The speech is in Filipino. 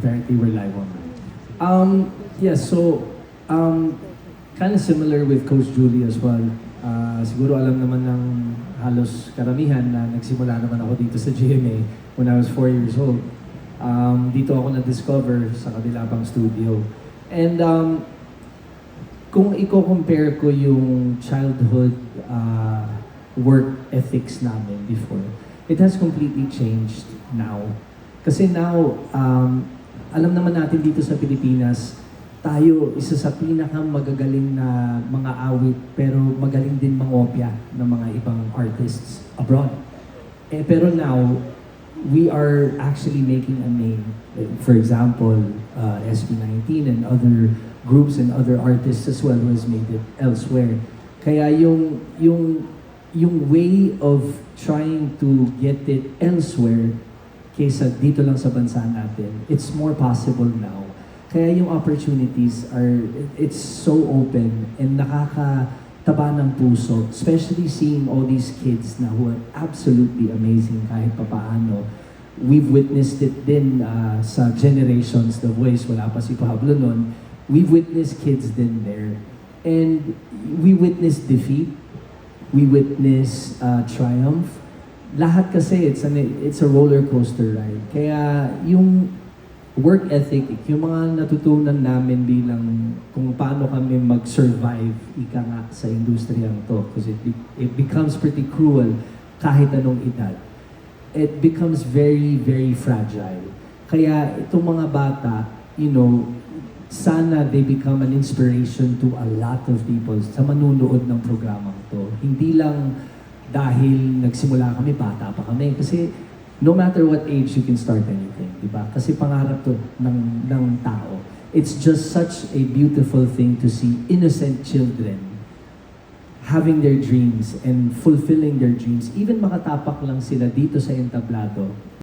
apparently we're live online. Um, yes, so, um, kind of similar with Coach Julie as well. Ah, siguro alam naman ng halos karamihan na nagsimula naman ako dito sa GMA when I was 4 years old. Um, dito ako na-discover sa kabila pang studio. And um, kung i-compare ko yung childhood ah, work ethics namin before, it has completely changed now. Kasi now, um, alam naman natin dito sa Pilipinas, tayo isa sa pinakamagagaling na mga awit pero magaling din mangopya ng mga ibang artists abroad. Eh, pero now, we are actually making a name. For example, uh, SB19 and other groups and other artists as well who has made it elsewhere. Kaya yung yung yung way of trying to get it elsewhere kaysa dito lang sa bansa natin, it's more possible now. Kaya yung opportunities are, it's so open and nakakataba ng puso, especially seeing all these kids na who are absolutely amazing kahit papaano. We've witnessed it din ah, sa generations, The Voice, wala pa si Pablo nun. We've witnessed kids din there. And we witnessed defeat, we witness uh, triumph. Lahat kasi it's an it's a roller coaster ride. Kaya yung work ethic, yung mga natutunan namin bilang kung paano kami mag-survive ika nga sa industriyang to because it, it becomes pretty cruel kahit anong edad. It becomes very, very fragile. Kaya itong mga bata, you know, sana they become an inspiration to a lot of people sa manunood ng programang to. Hindi lang dahil nagsimula kami, bata pa kami. Kasi no matter what age you can start anything, di ba? Kasi pangarap to ng, ng tao. It's just such a beautiful thing to see innocent children having their dreams and fulfilling their dreams. Even makatapak lang sila dito sa entablado,